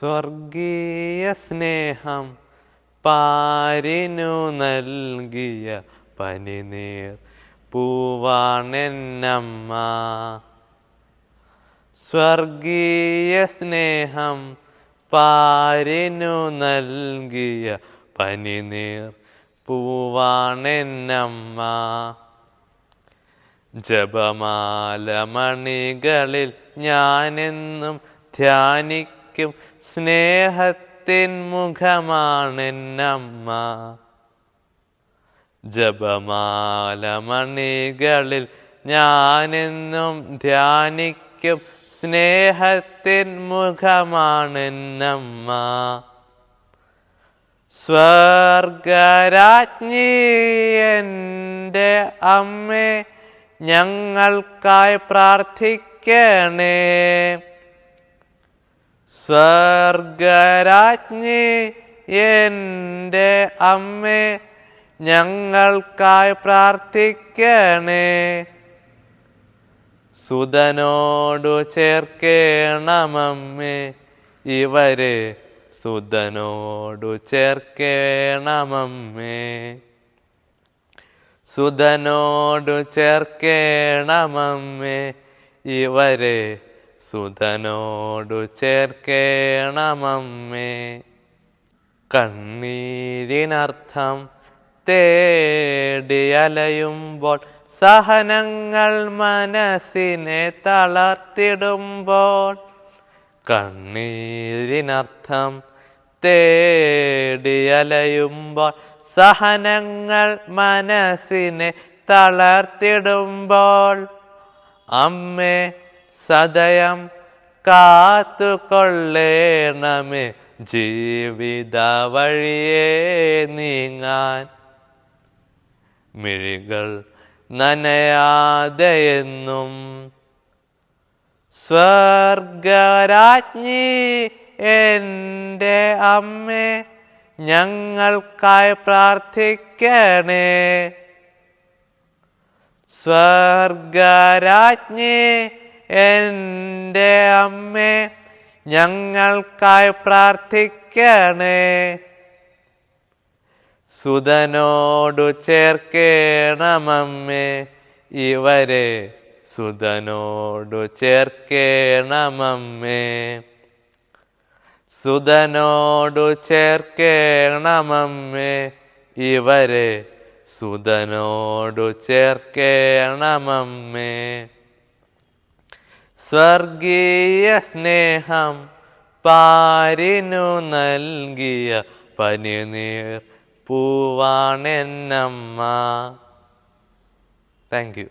സ്വർഗീയ സ്നേഹം പാരിനു നൽകിയ പനിനീർ പൂവാണെന്നമ്മ. സ്വർഗീയ സ്നേഹം പാരിനു നൽകിയ പനിനീർ പൂവാണെന്നമ്മ. ജപമാല മണികളിൽ ഞാനെന്നും ധ്യാനിക്കും സ്നേഹത്തിൻ മുഖമാണെന്നമ്മ ജപമാല മണികളിൽ ഞാനെന്നും ധ്യാനിക്കും. സ്നേഹത്തിൻ മുഖമാണെന്നമ്മ സ്വർഗരാജ്ഞി എന്റെ അമ്മേ ഞങ്ങൾക്കായി പ്രാർത്ഥിക്കണേ. സ്വർഗരാജ്ഞി എന്റെ അമ്മേ ഞങ്ങൾക്കായി പ്രാർത്ഥിക്കണേ. സുതനോടു ചേർക്കേണമമ്മേ ഇവരെ സുതനോടു ചേർക്കേണമമ്മേ. സുതനോടു ചേർക്കേണമമ്മേ ഇവരെ സുതനോടു ചേർക്കേണമമ്മേ. കണ്ണീരിനർത്ഥം തേടിയലയുമ്പോൾ സഹനങ്ങൾ മനസ്സിനെ തളർത്തിടുമ്പോൾ കണ്ണീരിനർത്ഥം തേടിയലയുമ്പോൾ സഹനങ്ങൾ മനസ്സിനെ തളർത്തിടുമ്പോൾ അമ്മേ സദയം കാത്തുകൊള്ളേണമേ ജീവിത വഴിയേ നീങ്ങാൻ. മിഴികൾ നനയാതെയെന്നും സ്വർഗരാജ്ഞി എന്റെ അമ്മേ ഞങ്ങൾക്കായി പ്രാർത്ഥിക്കണേ. സ്വർഗരാജ്ഞി എന്റെ അമ്മേ ഞങ്ങൾക്കായി പ്രാർത്ഥിക്കണേ. സുതനോടു ചേർക്കേണമമ്മേ ഇവരെ സുതനോടു ചേർക്കേണമമ്മേ. സുതനോടു ചേർക്കേണമമ്മേ ഇവരെ സുതനോടു ചേർക്കേണമമ്മേ. സ്വർഗീയ സ്നേഹം പാരിനു നൽകിയ പനിനീർ പൂവാണെന്നമ്മ. Thank you